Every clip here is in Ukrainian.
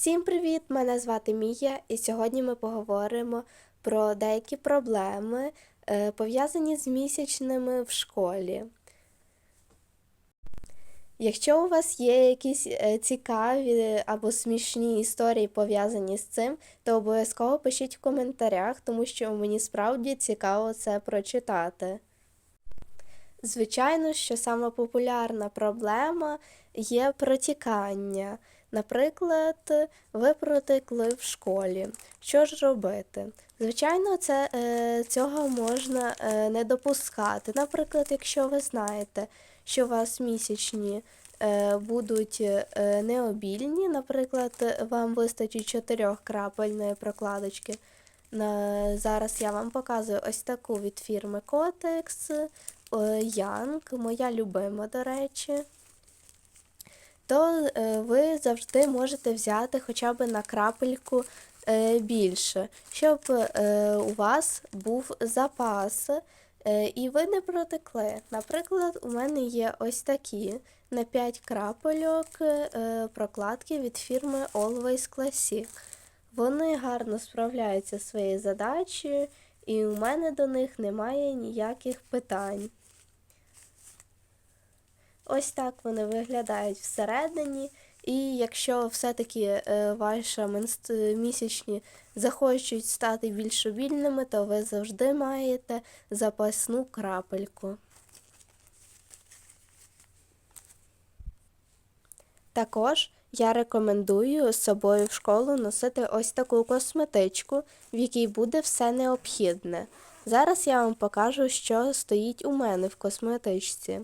Всім привіт! Мене звати Мія, і сьогодні ми поговоримо про деякі проблеми, е, пов'язані з місячними в школі. Якщо у вас є якісь е, цікаві або смішні історії пов'язані з цим, то обов'язково пишіть в коментарях, тому що мені справді цікаво це прочитати. Звичайно, що сама популярна проблема є протікання. Наприклад, ви протекли в школі. Що ж робити? Звичайно, це, е, цього можна е, не допускати. Наприклад, якщо ви знаєте, що у вас місячні е, будуть необільні, наприклад, вам вистачить чотирьох крапельної прокладочки. На, зараз я вам показую ось таку від фірми Kotex Young, моя любима, до речі то е, ви завжди можете взяти хоча б на крапельку е, більше, щоб е, у вас був запас і ви не протекли. Наприклад, у мене є ось такі на 5 крапельок прокладки від фірми Always Classic. Вони гарно справляються зі своєю задачею, і у мене до них немає ніяких питань. Ось так вони виглядають всередині. І якщо все-таки е, ваші місячні захочуть стати більш обільними, то ви завжди маєте запасну крапельку. Також я рекомендую з собою в школу носити ось таку косметичку, в якій буде все необхідне. Зараз я вам покажу, що стоїть у мене в косметичці.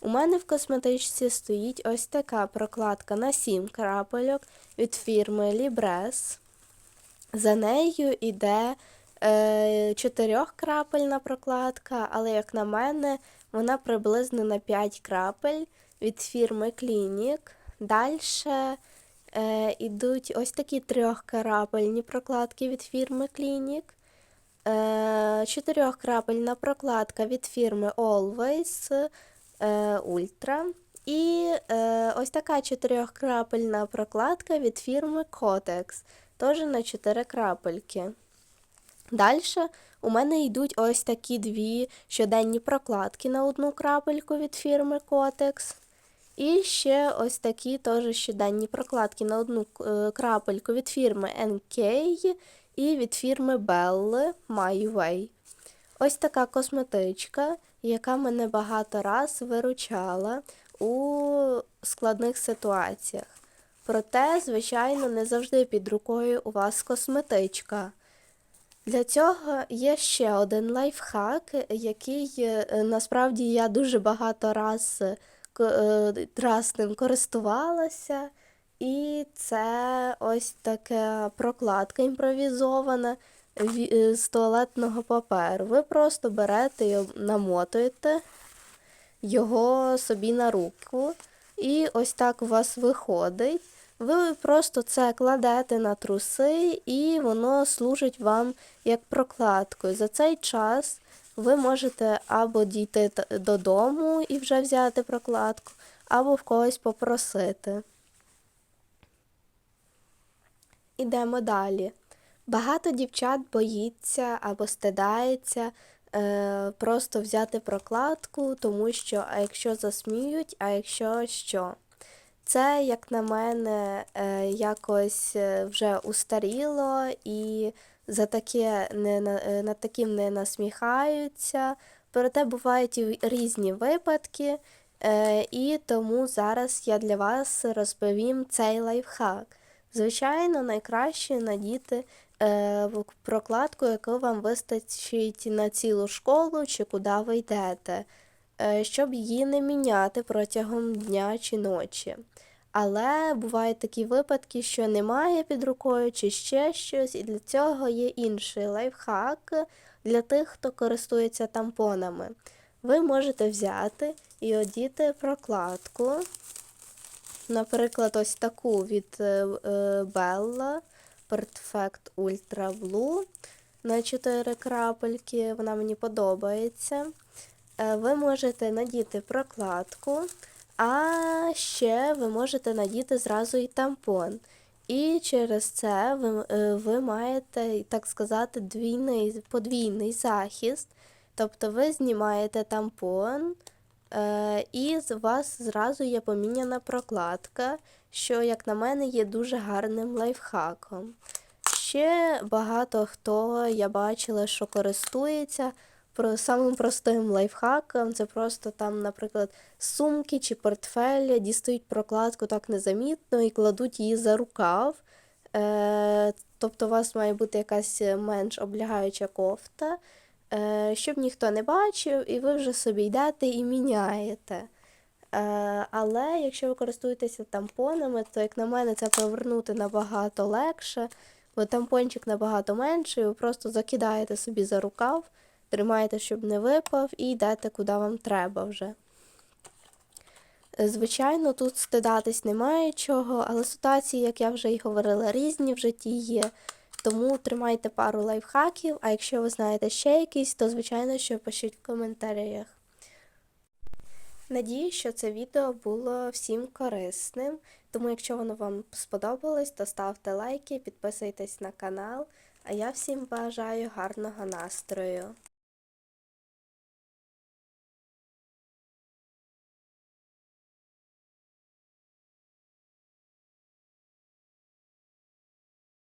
У мене в косметичці стоїть ось така прокладка на 7 крапельок від фірми Libres. За нею йде е, 4-крапельна прокладка, але, як на мене, вона приблизно на 5 крапель від фірми Clinic. Далі е, йдуть ось такі трьохкрапельні прокладки від фірми Clinic. Е, Чотирьохкрапельна прокладка від фірми Always Ультра. І е, ось така чотирьохкрапельна прокладка від фірми Kotex, теж на 4 крапельки. Далі у мене йдуть ось такі дві щоденні прокладки на одну крапельку від фірми Kotex. І ще ось такі теж щоденні прокладки на одну е, крапельку від фірми NK і від фірми Bell My Way. Ось така косметичка яка мене багато раз виручала у складних ситуаціях. Проте, звичайно, не завжди під рукою у вас косметичка. Для цього є ще один лайфхак, який е, насправді я дуже багато раз, е, раз ним користувалася. І це ось така прокладка імпровізована, з туалетного паперу. Ви просто берете і намотуєте його собі на руку. І ось так у вас виходить. Ви просто це кладете на труси, і воно служить вам як прокладкою. За цей час ви можете або дійти додому і вже взяти прокладку, або в когось попросити. Ідемо далі. Багато дівчат боїться або стидається е, просто взяти прокладку, тому що, а якщо засміють, а якщо що. Це, як на мене, е, якось е, вже устаріло і за таке не, е, над таким не насміхаються. Проте бувають і різні випадки, е, і тому зараз я для вас розповім цей лайфхак. Звичайно, найкраще надіти Е, прокладку, яку вам вистачить на цілу школу чи куди ви йдете, е, щоб її не міняти протягом дня чи ночі. Але бувають такі випадки, що немає під рукою чи ще щось, і для цього є інший лайфхак для тих, хто користується тампонами. Ви можете взяти і одіти прокладку, наприклад, ось таку від е, Bella. Perfect Ultra Blue на 4 крапельки. Вона мені подобається. Е, ви можете надіти прокладку, а ще ви можете надіти зразу і тампон. І через це ви, е, ви маєте, так сказати, двійний, подвійний захист. Тобто ви знімаєте тампон, е, і з вас зразу є поміняна прокладка, що, як на мене, є дуже гарним лайфхаком. Ще багато хто я бачила, що користується самим простим лайфхаком. Це просто там, наприклад, сумки чи портфеля дістають прокладку так незамітно і кладуть її за рукав. Е, тобто у вас має бути якась менш облягаюча кофта, е, щоб ніхто не бачив, і ви вже собі йдете і міняєте. Е, але якщо ви користуєтеся тампонами, то, як на мене, це повернути набагато легше, бо тампончик набагато менший, ви просто закидаєте собі за рукав, тримаєте, щоб не випав, і йдете куди вам треба вже. Е, Звичайно, тут стидатись немає чого, але ситуації, як я вже й говорила, різні в житті є. Тому тримайте пару лайфхаків, а якщо ви знаєте ще якісь, то звичайно, що пишіть в коментарях. Надію, що це відео було всім корисним. Тому, якщо воно вам сподобалось, то ставте лайки, підписуйтесь на канал. А я всім бажаю гарного настрою.